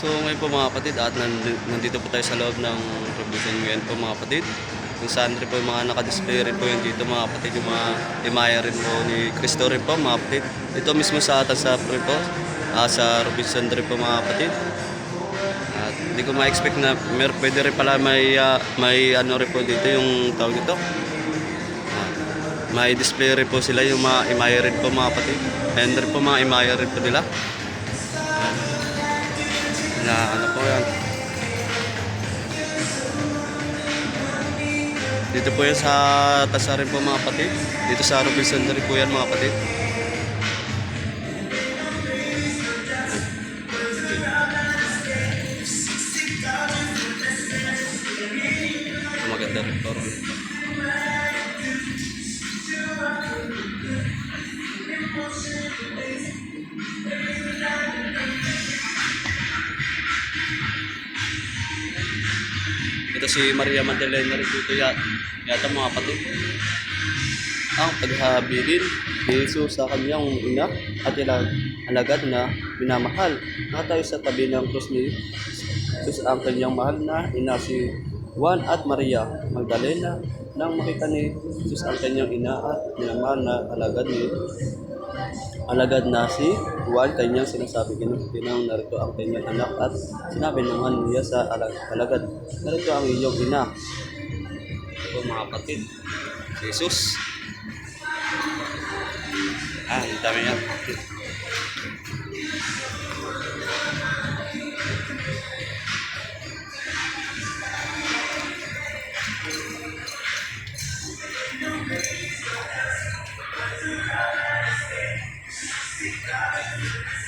So ngayon po mga kapatid at nand- nandito po tayo sa loob ng provision ngayon po mga kapatid. Kung saan rin po yung mga nakadisplay rin po yun dito mga kapatid, yung mga imaya rin po ni Cristo rin po mga kapatid. Ito mismo sa atas sa rin po, ah, sa Robinson rin po mga kapatid. At hindi ko ma-expect na mer pwede rin pala may, ah, may ano rin po dito yung tawag ito. Ah, may display rin po sila yung mga imaya rin po mga kapatid. And rin po mga imaya rin po nila. Na ano po yan. Dito po yan sa tasa rin po mga kapatid. Dito sa Robinson rin po yan mga kapatid. Maganda rin po. ron. Ito si Maria Magdalena rin dito yat. Yata mga kapatid. Ang paghabilin ni Jesus sa kanyang ina at ilang alagad na minamahal. Na tayo sa tabi ng krus ni Jesus ang kanyang mahal na ina si Juan at Maria Magdalena nang makita ni Jesus ang kanyang ina at minamahal na alagad ni alagad na si Juan. Kanyang sinasabi kinang narito ang kanyang anak at sinabi naman niya sa alag- alagad narito ang iyong ina. Ito mga kapatid Jesus. Ah ang dami niya Thank you.